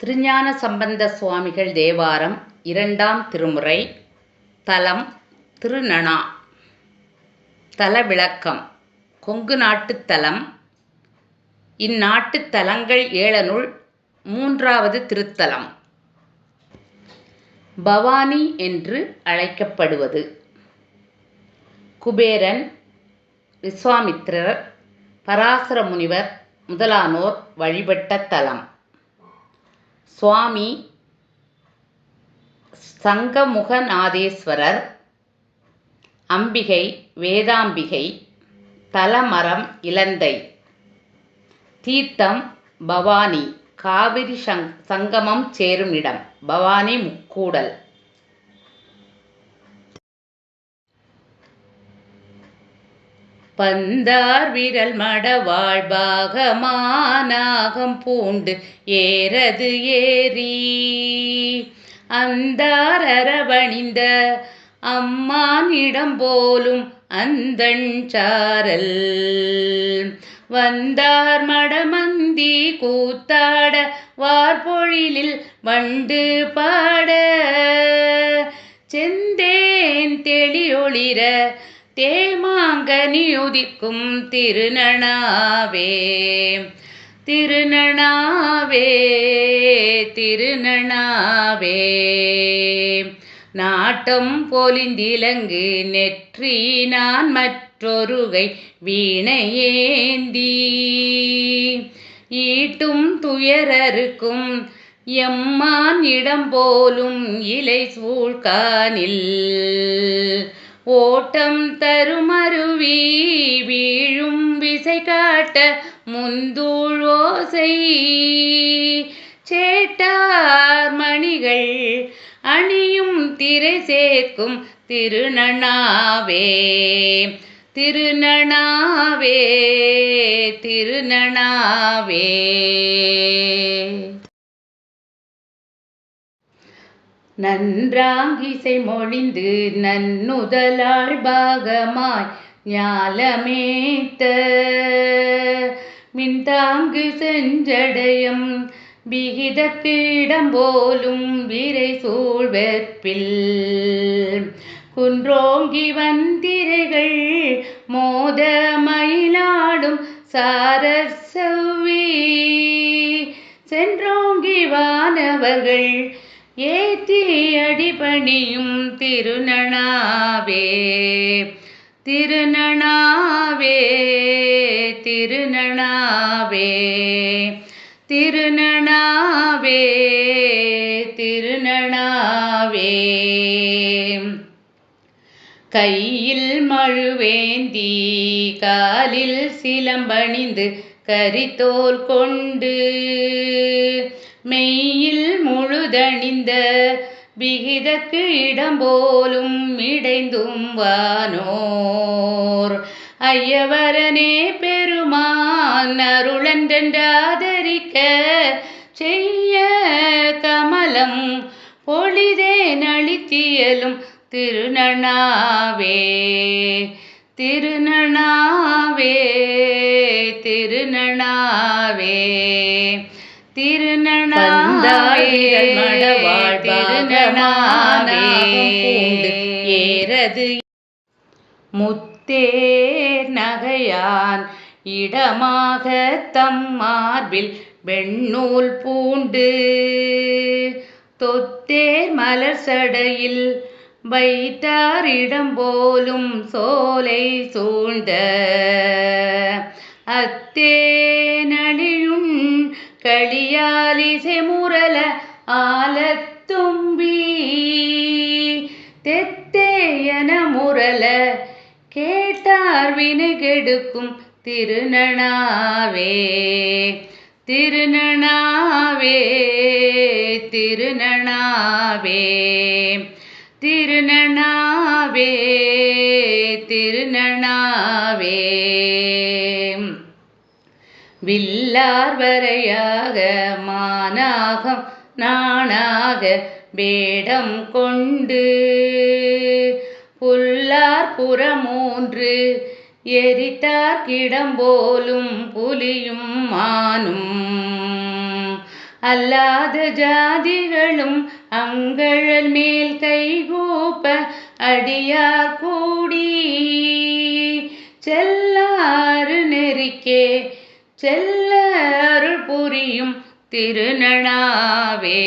திருஞான சம்பந்த சுவாமிகள் தேவாரம் இரண்டாம் திருமுறை. தலம் திருநணா. தலவிளக்கம். கொங்கு நாட்டுத் தலம். இந்நாட்டுத் தலங்கள் ஏழனுள் மூன்றாவது திருத்தலம். பவானி என்று அழைக்கப்படுவது. குபேரன் விஸ்வாமித்திரர் பராசர முனிவர் முதலானோர் வழிபட்ட தலம். சுவாமி சங்கமுகநாதேஸ்வரர் அம்பிகை வேதாம்பிகை தலமரம் இலந்தை. தீர்த்தம் பவானி காவிரி சங் சங்கமம் சேரும் இடம் பவானி முக்கூடல். பந்தார் விரல் மடவாழ் பாகமானாகம் பூண்டு ஏறது ஏறி. அந்தாரரவணிந்த அம்மானிடம் போலும் அந்தஞ்சாரல் வந்தார் மடமந்தி கூத்தாட வார்பொழிலில் வண்டு பாட. செந்தேன் தெளியொளிர தேமாங்கனி உதிக்கும் திருநனாவே திருநணாவே திருநணாவே நாட்டம் பொலிந்திலங்கு நெற்றி நான் மற்றொருகை வீணையேந்தி. ஈட்டும் துயரருக்கும் எம்மான் இடம் போலும் இலை சூழ்கானில். ஓட்டம் தருமருவி வீழும் விசை காட்ட முந்தூழ் சேட்டார் மணிகள் அணியும் திரை சேர்க்கும் திருநனாவே. திருநனாவே திருநனாவே. நன்றாங்கிசை மொழிந்து நன்னுதலாள் பாகமாய் ஞாலமேத்த. மின்தாங்கு செஞ்சடையம். விகிதத்திடம் போலும் விரை சூழ்வெற்பில். குன்றோங்கி வந்திரைகள் மோத மயிலாடும் சார் திருநனாவே திருநனாவே திருநனாவே கையில் மழுவேந்தி காலில் சிலம்பணிந்து கரித்தோல் கொண்டு மெய்யில் முழுதணிந்த விகிதக்கு இடம்போலும் இடைந்தும் வானோர். ஐயவரனே பெருமா பெருமான் அருளன்றென்றாதரிக்க செய்ய கமலம் பொழிதே நளித்தியலும் திருநணாவே திருநணாவே திருநணாவே ஏறது முத்தே நகையான் இடமாக தம் மார்பில் வெண்ணூல் பூண்டு. தொத்தேர் மலர் சடையில் வைத்தார் இடம் போலும் சோலை சூழ்ந்த. அத்தே நழியும் களியாலிசை முரல ஆலத்தும்பி தெத்தேயன முரல கேட்டார் வினை கெடுக்கும் திருநணாவே திருநணாவே திருநணாவே திருநனாவே திருநனாவே. வில்லார் வரையாக மானாகம் நானாக வேடம் கொண்டு புல்லார் புறமூன்று எரித்தார் கிடம்போலும் புலியும் மானும். அல்லாத ஜாதிகளும் அங்கழல் மேல் கைகூப்ப அடியார் கூடி. செல்லாறு நெறிக்கே செல்ல அருள் புரியும் திருநனாவே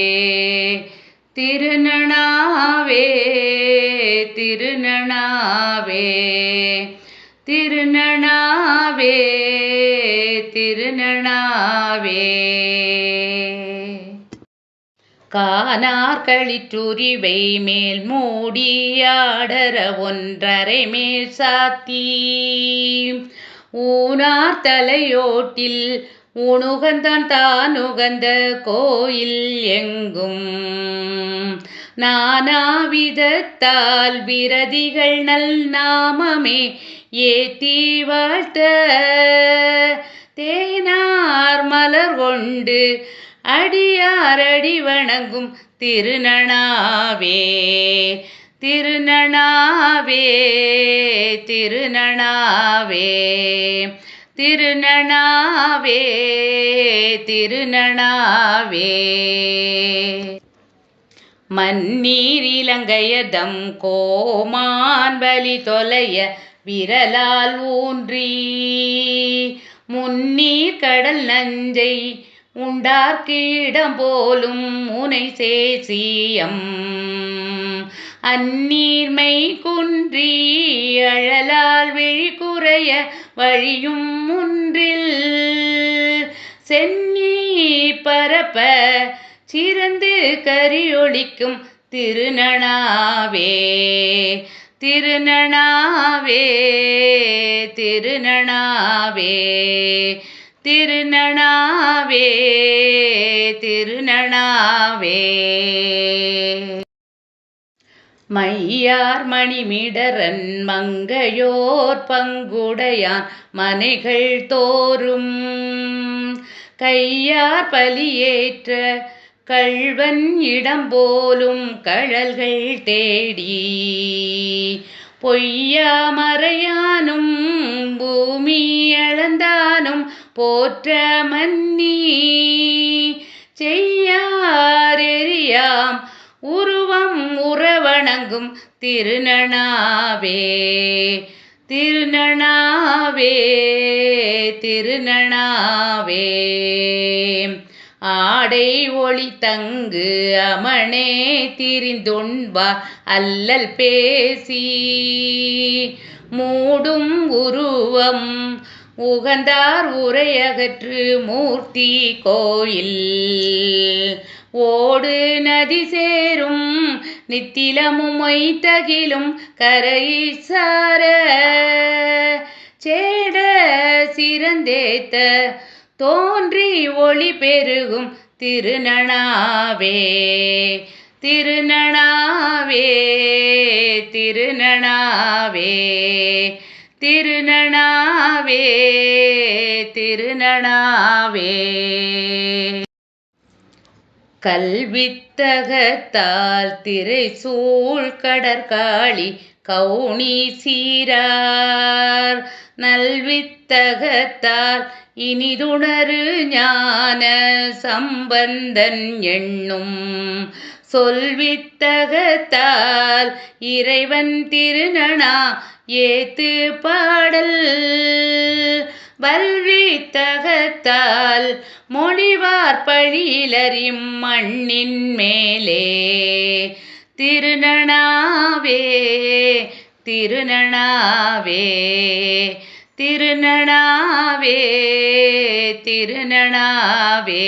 திருநனாவே திருநனாவே திருநனாவே திருநனாவே. கானார் களிற்றுரிவை மேல் மூடியாடர ஒன்றரை மேல் சாத்தி. ஊனார் தலையோட்டில் உணுகந்தான் தான் உகந்த கோயில் எங்கும். நானாவிதத்தால் விரதிகள் நல் நாமமே ஏத்தி வாழ்த்த தேனார் மலர் கொண்டு அடியாரடி வணங்கும் திருநனாவே திருநனாவே திருநனாவே திருநனாவே திருநனாவே. மன்னீர் இலங்கையதம் கோமான் பலி தொலைய விரலால் ஊன்றி முன்னீர் கடல் நஞ்சை உண்டார்க்கிடம் போலும் முனை சேசியம் அந்நீர்மை குன்றி அழலால் விழி குறைய வழியும் முன்றில் சென்னி பரப்ப சிறந்து கரியொளிக்கும் திருநனாவே திருநணாவே திருநணாவே திருநணாவே திருநணாவே மையார் மணிமிடரன் மங்கையோர் பங்குடையான் மனைகள் தோறும். கையார் பலியேற்ற கள்வன் இடம்போலும் கழல்கள் தேடி பொய்யா மறையானும் பூமி அளந்தானும் போற்ற மன்னி செய்யாரெறியாம் உருவம் உறவணங்கும் திருநனாவே திருநனாவே திருநனாவே ஆடை ஒளி தங்கு அமனே திரிந்துண்பா அல்லல் பேசி. மூடும் உருவம் உகந்தார் உரையகற்று மூர்த்தி கோயில். ஓடு நதி சேரும் நித்திலமும் தகிலும் கரை சார. சேட சிறந்தேத்த தோன்றி ஒளி பெருகும் திருநனாவே திருநனாவே திருநனாவே திருநனாவே திருநனாவே கல்வித்தகத்தால் திரை சூழ் கடற்காளி கவுனி சீரார் நல்வித்தகத்தால் இனிதுணரு ஞான சம்பந்தன் எண்ணும் சொல்வித்தகத்தால் இறைவன் திருநனா ஏத்து பாடல். வல்வித்தகத்தால் மொழிவார் பழியிலறியும் மண்ணின் மேலே திருநனாவே திருநனாவே திருநனாவே திருநனாவே